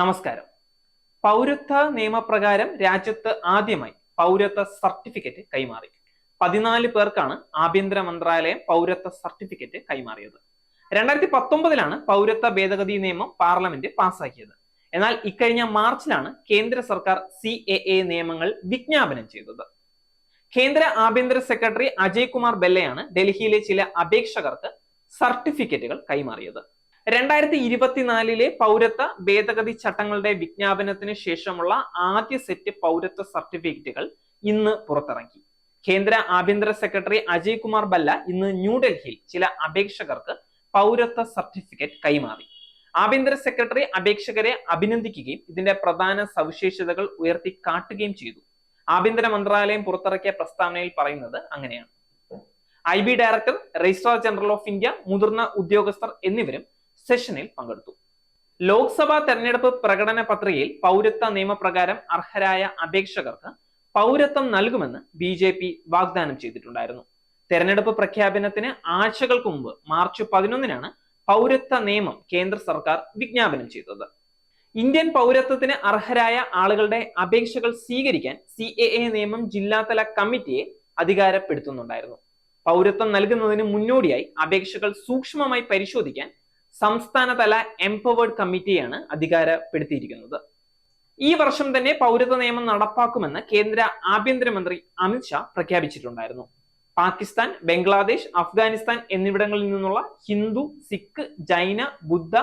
നമസ്കാരം. പൗരത്വ നിയമപ്രകാരം രാജ്യത്ത് ആദ്യമായി പൗരത്വ സർട്ടിഫിക്കറ്റ് കൈമാറി. പതിനാല് പേർക്കാണ് ആഭ്യന്തര മന്ത്രാലയം പൗരത്വ സർട്ടിഫിക്കറ്റ് കൈമാറിയത്. രണ്ടായിരത്തി പത്തൊമ്പതിലാണ് പൗരത്വ ഭേദഗതി നിയമം പാർലമെന്റ് പാസാക്കിയത് എന്നാൽ ഇക്കഴിഞ്ഞ മാർച്ചിലാണ് കേന്ദ്ര സർക്കാർ സി എ എ നിയമങ്ങൾ വിജ്ഞാപനം ചെയ്തത്. കേന്ദ്ര ആഭ്യന്തര സെക്രട്ടറി അജയ് കുമാർ ബെല്ലയാണ് ഡൽഹിയിലെ ചില അപേക്ഷകർക്ക് സർട്ടിഫിക്കറ്റുകൾ കൈമാറിയത്. രണ്ടായിരത്തി ഇരുപത്തിനാലിലെ പൗരത്വ ഭേദഗതി ചട്ടങ്ങളുടെ വിജ്ഞാപനത്തിന് ശേഷമുള്ള ആദ്യ സെറ്റ് പൗരത്വ സർട്ടിഫിക്കറ്റുകൾ ഇന്ന് പുറത്തിറങ്ങി. കേന്ദ്ര ആഭ്യന്തര സെക്രട്ടറി അജയ് കുമാർ ബല്ല ഇന്ന് ന്യൂഡൽഹിയിൽ ചില അപേക്ഷകർക്ക് പൗരത്വ സർട്ടിഫിക്കറ്റ് കൈമാറി. ആഭ്യന്തര സെക്രട്ടറി അപേക്ഷകരെ അഭിനന്ദിക്കുകയും ഇതിന്റെ പ്രധാന സവിശേഷതകൾ ഉയർത്തി കാട്ടുകയും ചെയ്തു. ആഭ്യന്തര മന്ത്രാലയം പുറത്തിറക്കിയ പ്രസ്താവനയിൽ പറയുന്നത് അങ്ങനെയാണ്. I B director registrar general of India മുതിർന്ന ഉദ്യോഗസ്ഥർ എന്നിവരും സെഷനിൽ പങ്കെടുത്തു. ലോക്സഭാ തെരഞ്ഞെടുപ്പ് പ്രകടന പത്രികയിൽ പൗരത്വ നിയമപ്രകാരം അർഹരായ അപേക്ഷകർക്ക് പൗരത്വം നൽകുമെന്ന് ബി ജെ പി വാഗ്ദാനം ചെയ്തിട്ടുണ്ടായിരുന്നു. തെരഞ്ഞെടുപ്പ് പ്രഖ്യാപനത്തിന് ആഴ്ചകൾക്ക് മുമ്പ് മാർച്ച് പതിനൊന്നിനാണ് പൗരത്വ നിയമം കേന്ദ്ര സർക്കാർ വിജ്ഞാപനം ചെയ്തത്. ഇന്ത്യൻ പൗരത്വത്തിന് അർഹരായ ആളുകളുടെ അപേക്ഷകൾ സ്വീകരിക്കാൻ സി എ എ നിയമം ജില്ലാതല കമ്മിറ്റിയെ അധികാരപ്പെടുത്തുന്നുണ്ടായിരുന്നു. പൗരത്വം നൽകുന്നതിന് മുന്നോടിയായി അപേക്ഷകൾ സൂക്ഷ്മമായി പരിശോധിക്കാൻ സംസ്ഥാനതല എംപവേർഡ് കമ്മിറ്റിയാണ് അധികാരപ്പെടുത്തിയിരിക്കുന്നത്. ഈ വർഷം തന്നെ പൗരത്വ നിയമം നടപ്പാക്കുമെന്ന് കേന്ദ്ര ആഭ്യന്തരമന്ത്രി അമിത്ഷാ പ്രഖ്യാപിച്ചിട്ടുണ്ടായിരുന്നു. പാകിസ്ഥാൻ ബംഗ്ലാദേശ് അഫ്ഗാനിസ്ഥാൻ എന്നിവിടങ്ങളിൽ നിന്നുള്ള ഹിന്ദു സിഖ് ജൈന ബുദ്ധ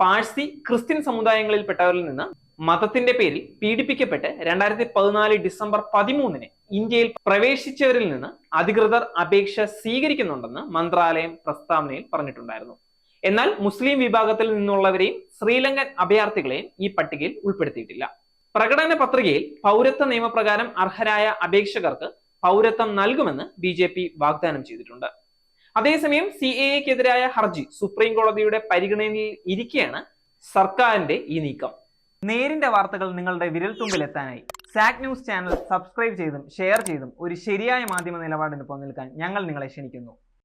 പാഴ്സി ക്രിസ്ത്യൻ സമുദായങ്ങളിൽപ്പെട്ടവരിൽ നിന്ന് മതത്തിന്റെ പേരിൽ പീഡിപ്പിക്കപ്പെട്ട് രണ്ടായിരത്തി പതിനാല് ഡിസംബർ പതിമൂന്നിന് ഇന്ത്യയിൽ പ്രവേശിച്ചവരിൽ നിന്ന് അധികൃതർ അപേക്ഷ സ്വീകരിക്കുന്നുണ്ടെന്ന് മന്ത്രാലയം പ്രസ്താവനയിൽ പറഞ്ഞിട്ടുണ്ടായിരുന്നു. എന്നാൽ മുസ്ലിം വിഭാഗത്തിൽ നിന്നുള്ളവരെയും ശ്രീലങ്കൻ അഭയാർത്ഥികളെയും ഈ പട്ടികയിൽ ഉൾപ്പെടുത്തിയിട്ടില്ല. പ്രകടന പത്രികയിൽ പൗരത്വ നിയമപ്രകാരം അർഹരായ അപേക്ഷകർക്ക് പൗരത്വം നൽകുമെന്ന് ബി ജെ പി വാഗ്ദാനം ചെയ്തിട്ടുണ്ട്. അതേസമയം സി എ എക്കെതിരായ ഹർജി സുപ്രീം കോടതിയുടെ പരിഗണനയിൽ ഇരിക്കെയാണ് സർക്കാരിന്റെ ഈ നീക്കം. നേരിന്റെ വാർത്തകൾ നിങ്ങളുടെ വിരൽത്തുമ്പിൽ എത്താനായി സാക് ന്യൂസ് ചാനൽ സബ്സ്ക്രൈബ് ചെയ്തും ഷെയർ ചെയ്തും ഒരു ശരിയായ മാധ്യമ നിലപാടിന് പോകാൻ ഞങ്ങൾ നിങ്ങളെ ക്ഷണിക്കുന്നു.